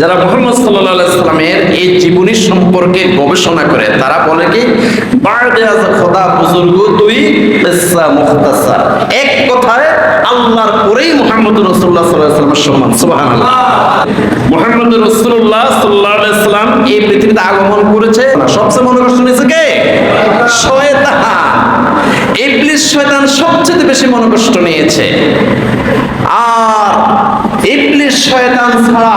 যারা মোহাম্মদ সাল্লাহ সাল্লামের এই জীবনী সম্পর্কে গবেষণা করে, তারা বলে কি খোদা বুজুর্গ, তুই এক কথায়, আল্লাহর পরেই মোহাম্মদ রসুল্লাহ সম্মান, সুবহানাল্লাহ। মোহাম্মদ রসুল্লাহ সাল্লাহ এই পৃথিবীতে আগমন করেছে। সবচেয়ে মনে কষ্ট নিয়েছে কে? ইবলিস শয়তান সবচেয়ে বেশি মনোকষ্ট নিয়েছে। আর ইবলিস শয়তান ছাড়া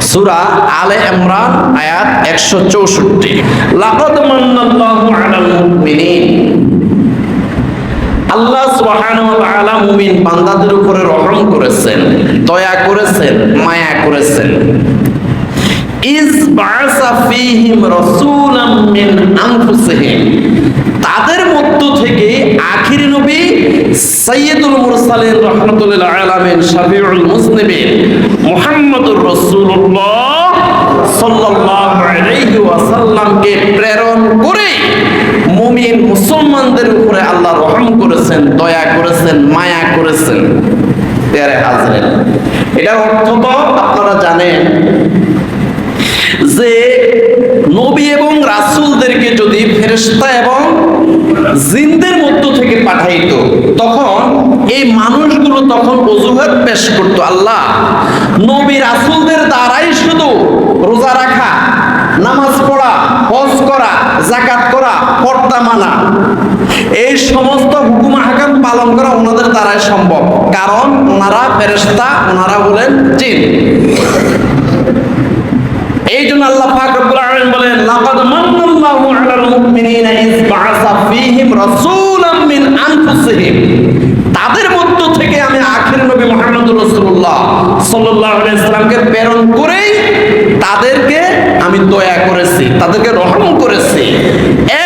সূরা আলে ইমরান আয়াত 164 লাকাদ মান্নাল্লাহু আলাল মুমিনিন আল্লাহ বান্দাদের উপরে রহম করেছেন, দয়া করেছেন, মায়া করেছেন ইজ বাআসা ফীহিম রাসূলাম মিন আনফুসিহিম তাদের মধ্য থেকে আখির নবী সাইয়্যিদুল মুরসালিন রাহমাতুল্লাহ আলামিন শাফিউল মুসলিমিন মুহাম্মদুর আলাইহি ওয়াসাল্লামকে প্রেরণ করে মুমিন মুসলমানদের উপরে আল্লাহ রহম করেছেন, দয়া করেছেন, মায়া করেছেন। এটার অর্থ তো আপনারা জানেন যদি ফেরেশতা এবং জিনদের মধ্য থেকে পাঠাইতো। তখন এই মানুষগুলো তখন অজুহাত পেশ করতো, আল্লাহ, নবী রাসূলদের দ্বারাই শুধু রোজা রাখা, নামাজ পড়া, হজ করা জাকাত করা, পর্দা মানা, এই সমস্ত হুকুম হাকাম পালন করা ওনাদের দ্বারাই সম্ভব। কারণ ওনারা ফেরেশতা, ওনারা বলেন জিন। এই জন্য আল্লাহ পাক রব্বুল আলামিন বলেন, লাকাদ মুমিনিনা ইয বাআসা ফীহিম রাসূলাম মিন আনফুসিহিম তাদের মধ্য থেকে আমি আখির নবী মুহাম্মদুর রাসূলুল্লাহ সাল্লাল্লাহু আলাইহি প্রেরণ করেই তাদেরকে আমি দয়া করেছি, তাদেরকে রহম করেছি।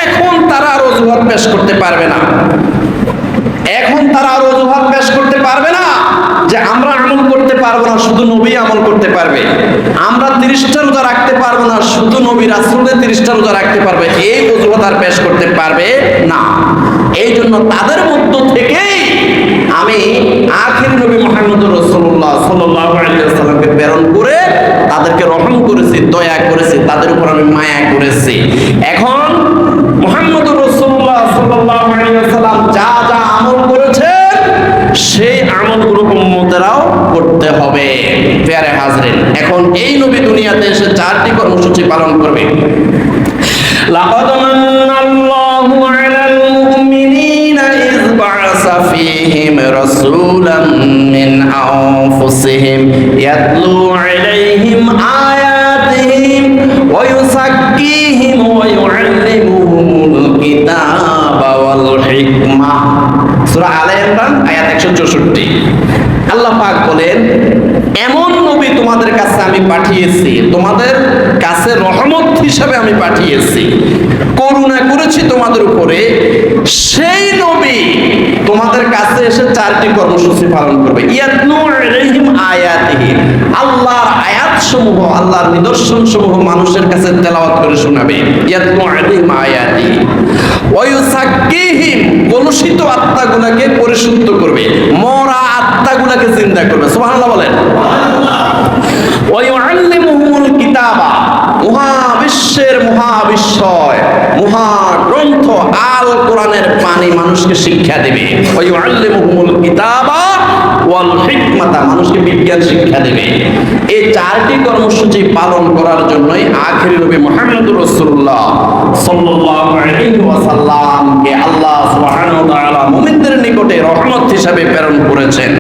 এখন তারা আর অজুহাত পেশ করতে পারবে না। এখন তারা আর অজুহাত পেশ করতে পারবে না যে আমরা আমল করতে পারব না, শুধু নবী আমল করতে পারবে। আমরা তিরিশটা রোজা রাখতে পারব না, শুধু নবী রাসুলদের তিরিশটা রোজা রাখতে পারবে। এই অজুহাত আর পেশ করতে পারবে না। এই জন্য তাদের মধ্য থেকেই আমি আখির নবী মোহাম্মদ রসুল্লাহ সাল্লামকে প্রেরণ করে তাদেরকে রহম করেছি, দয়া করেছি, তাদের উপর আমি মায়া করেছি। করতে হবে। পেয়ারে হাজরিন, এখন এই নবী দুনিয়াতে এসে চারটি কর্মসূচি পালন করবে। লাকাদ আয়াতিহিম সূরা আলে ইমরান, আয়াত 164 আল্লাহ পাক বলেন, এমন নবী তোমাদের কাছে আমি পাঠিয়েছি, তোমাদের কাছে রহমত হিসাবে আমি পাঠিয়েছি, করুণা করেছি তোমাদের উপরে। সেই নবী তোমাদের কাছে এসে চারটি কর্মসূচি পালন করবে। ইয়াতনু আলাইহিম আয়াতিহি। আল্লাহর আয়াত সমূহ আল্লাহর নিদর্শন সমূহ মানুষের কাছে তেলাওয়াত করে শোনাবে। ইয়াতনু আলাইহিম আয়াতিহি। ওয়া ইউসাক্কিহিম কলুষিত আত্মাগুলোকে পরিশুদ্ধ করবে, মরা আত্মাগুলোকে জিন্দা করবে। বলেন। মহাবিশ্বের মহাবিশ্বয় আল কোরআনের পানি মানুষকে শিক্ষা দেবে। মানুষকে বিজ্ঞান শিক্ষা দেবে। এই চারটি কর্মসূচি পালন করার জন্যই আখির নবী আল্লাহ মুমিনদের নিকটে রহমত হিসাবে প্রেরণ করেছেন।